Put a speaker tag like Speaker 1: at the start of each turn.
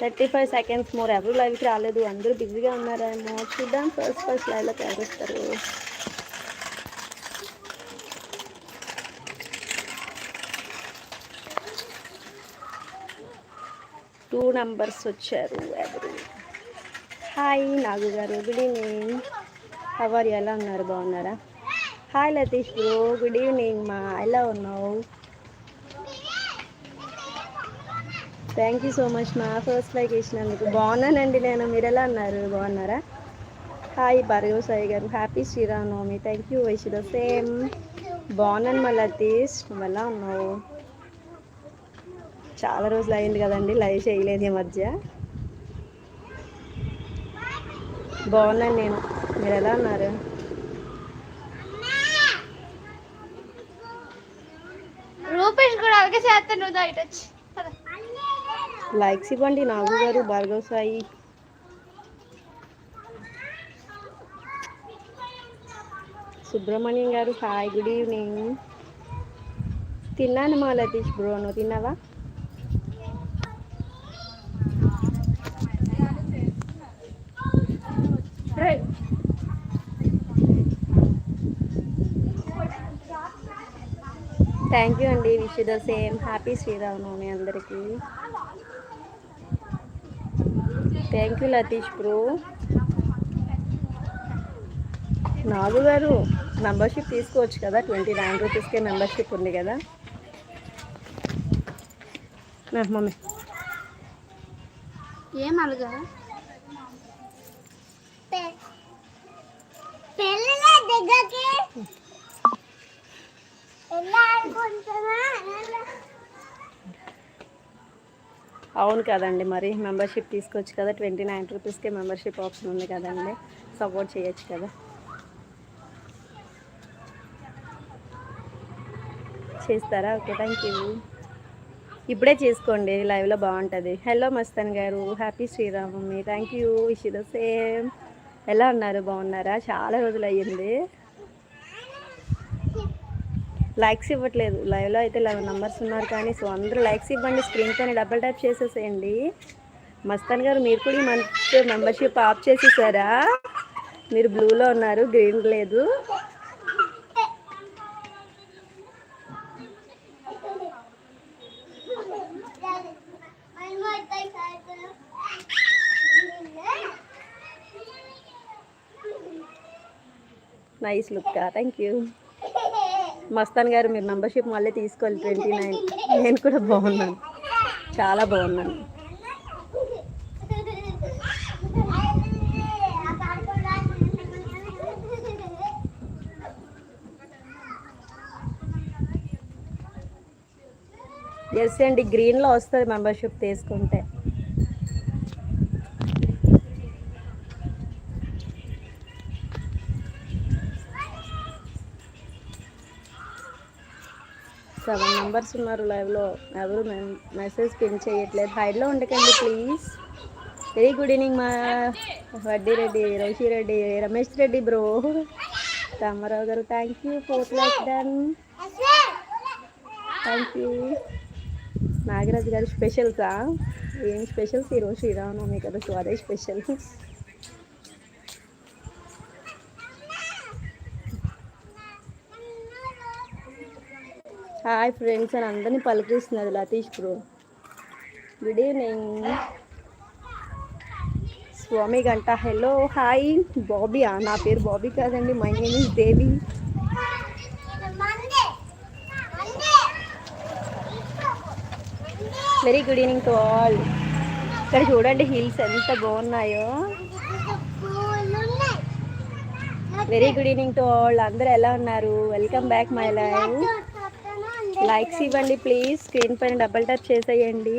Speaker 1: Thirty five seconds more. ఎవరు లైవ్కి రాలేదు. అందరూ బిజీగా ఉన్నారేమో. చూద్దాం. ఫస్ట్ ఫస్ట్ లైవ్లోకి ఎవరు వస్తారు? టూ నంబర్స్ వచ్చారు. ఎవరు? హాయ్ నాగు గారు. గుడ్ ఈవినింగ్ హవర్ ఎలా ఉన్నారు? బాగున్నారా? Hi Latheesh bro good evening మా ఎలా ఉన్నావు? థ్యాంక్ యూ సో మచ్ మా ఫస్ట్ లైక్ ఇచ్చినందుకు బాగున్నానండి నేను. మీరు ఎలా అన్నారు బాగున్నారా? హాయ్ భార్గవ్ సాయి గారు. Happy Sri Rama Navami thank you wish the same బాగున్నాను మళ్ళీ లతీష్. నువ్వు ఉన్నావు? చాలా రోజులు అయింది కదండి లైవ్ చేయలేదు ఈ మధ్య. బాగున్నాను నేను. మీరు ఎలా ఉన్నారు?
Speaker 2: రూపేష్ కూడా అలాగే చేస్తాను నువ్వు వచ్చి.
Speaker 1: లైక్స్ ఇవ్వండి నాగు గారు భార్గవ్ సాయి. సుబ్రహ్మణ్యం గారు హాయ్ గుడ్ ఈవినింగ్. తిన్నాను మా లతీష్ బ్రో నువ్వు తిన్నావా? థ్యాంక్ యూ అండి wish the same. Happy Sri Rama Navami అందరికీ. Thank you Latheesh bro Nagu గారు మెంబర్షిప్ తీసుకోవచ్చు కదా ట్వంటీ నైన్ రూపీస్కే మెంబర్షిప్ ఉంది కదా. నా మమ్మీ.
Speaker 2: ఏం అలగా?
Speaker 1: అవును కదండి. మరి మెంబర్షిప్ తీసుకోవచ్చు కదా. ట్వంటీ నైన్ రూపీస్కే మెంబర్షిప్ ఆప్షన్ ఉంది కదండి. సపోర్ట్ చేయొచ్చు కదా. చేస్తారా? Okay thank you. ఇప్పుడే చేసుకోండి. లైవ్లో బాగుంటుంది. హలో మస్తాన్ గారు. Happy Sri Rama Navami thank you. Wish the same. ఎలా ఉన్నారు? బాగున్నారా? చాలా రోజులు అయ్యింది లైక్స్ ఇవ్వట్లేదు. లైవ్లో అయితే లెవెన్ నెంబర్స్ ఉన్నారు కానీ సో అందరూ లైక్స్ ఇవ్వండి. స్క్రీన్ పైన డబల్ ట్యాప్ చేసేసేయండి. మస్తాన్ గారు మీరు కూడా ఈ మంత్ మెంబర్షిప్ ఆఫ్ చేసేసారా? మీరు బ్లూలో ఉన్నారు గ్రీన్ లేదు. Nice look thank you Mastan గారు మీరు మెంబర్షిప్ మళ్ళీ తీసుకోవాలి ట్వంటీ నైన్. నేను కూడా బాగున్నాను. చాలా బాగున్నాను. ఎస్ అండి గ్రీన్లో వస్తుంది మెంబర్షిప్ తీసుకుంటే. సెవెన్ మెంబర్స్ ఉన్నారు లైవ్లో ఎవరు మెసేజ్ పిన్ చేయట్లేదు. హైడ్లో ఉండకండి ప్లీజ్ వెరీ గుడ్ ఈవినింగ్ మా వడ్డీ రెడ్డి రోషి రెడ్డి రమేష్ రెడ్డి బ్రో రామారావు గారు thank you fourth like done thank you Nagaraju గారు స్పెషల్సా ఏం స్పెషల్స్ ఈరోజు శ్రీరామనవమి కదా సో అదే స్పెషల్ హాయ్ ఫ్రెండ్స్ అని అందరినీ పలకరిస్తున్నది లతీష్ బ్రో. గుడ్ ఈవినింగ్ స్వామి గంట హలో హాయ్ బాబీయా? నా పేరు బాబీ కాదండి my name is Devi very good evening to all ఇక్కడ చూడండి హిల్స్ ఎంత బాగున్నాయో. Very good evening to all అందరూ ఎలా ఉన్నారు? Welcome back my life likes ఇవ్వండి ప్లీజ్ స్క్రీన్ పైన డబల్ ట్యాప్ చేసేయండి.